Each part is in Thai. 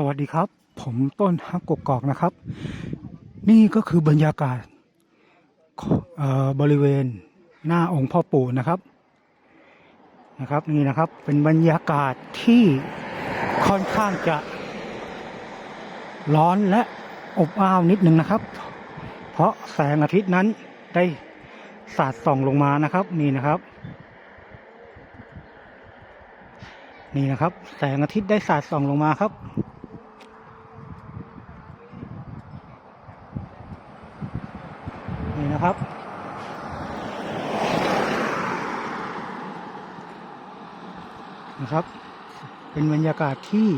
สวัสดีครับ ผมต้นฮักกกอกนะครับ นี่ก็คือบรรยากาศบริเวณหน้าองค์พ่อปู่นะครับนะครับ นี่นะครับเป็นบรรยากาศที่ค่อนข้างจะร้อนและอบอ้าวนิดนึงนะครับ เพราะแสงอาทิตย์นั้นได้สาดส่องลงมานะครับ นี่นะครับ นี่นะครับ แสงอาทิตย์ได้สาดส่องลงมาครับ นี่นะครับ นะครับ เป็นบรรยากาศที่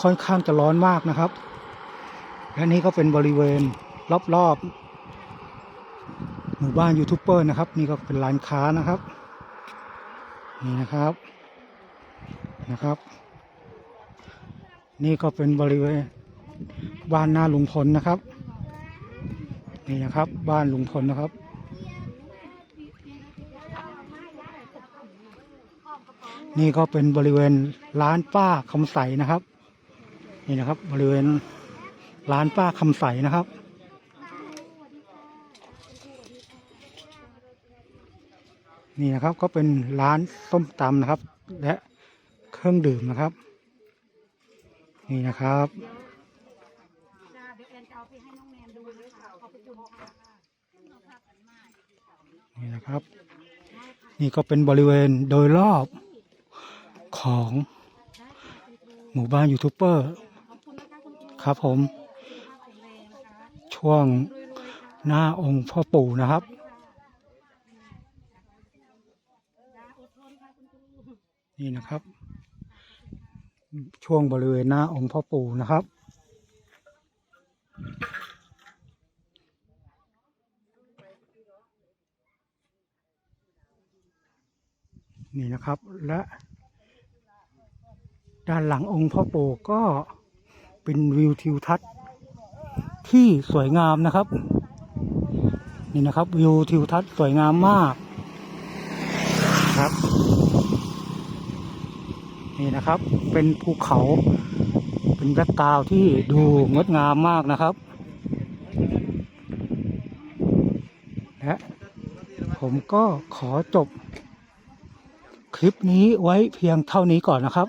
ค่อนข้างจะร้อนมากนะครับ และนี่ก็เป็นบริเวณรอบๆหมู่บ้านยูทูบเบอร์นะครับ นี่ก็เป็นร้านค้านะครับ นี่นะครับนะครับ นี่ก็เป็นบริเวณบ้านหน้าลุงพลนะครับ นี่นะครับ บ้านลุงพลนะครับ นี่ก็เป็นบริเวณร้านป้าคำใสนะครับ นี่นะครับ บริเวณร้านป้าคำใสนะครับนี่นะครับก็เป็นร้านส้มตำนะครับ และเครื่องดื่มนะครับ นี่นะครับ นี่นะครับ นี่ก็เป็นบริเวณโดยรอบของหมู่บ้านยูทูบเบอร์ครับผม ช่วงหน้าองค์พ่อปู่นะครับนี่นะครับ ช่วงบริเวณหน้าองค์พ่อปู่นะครับ นี่นะครับ และด้านหลังองค์พ่อปู่ก็เป็นวิวทิวทัศน์ที่สวยงามนะครับ นี่นะครับวิวทิวทัศน์สวยงามมากครับ นี่นะครับเป็นภูเขาเป็นแบ็กกราวที่ดูงดงามมากนะครับ และผมก็ขอจบ คลิปนี้ไว้เพียงเท่านี้ก่อนนะครับ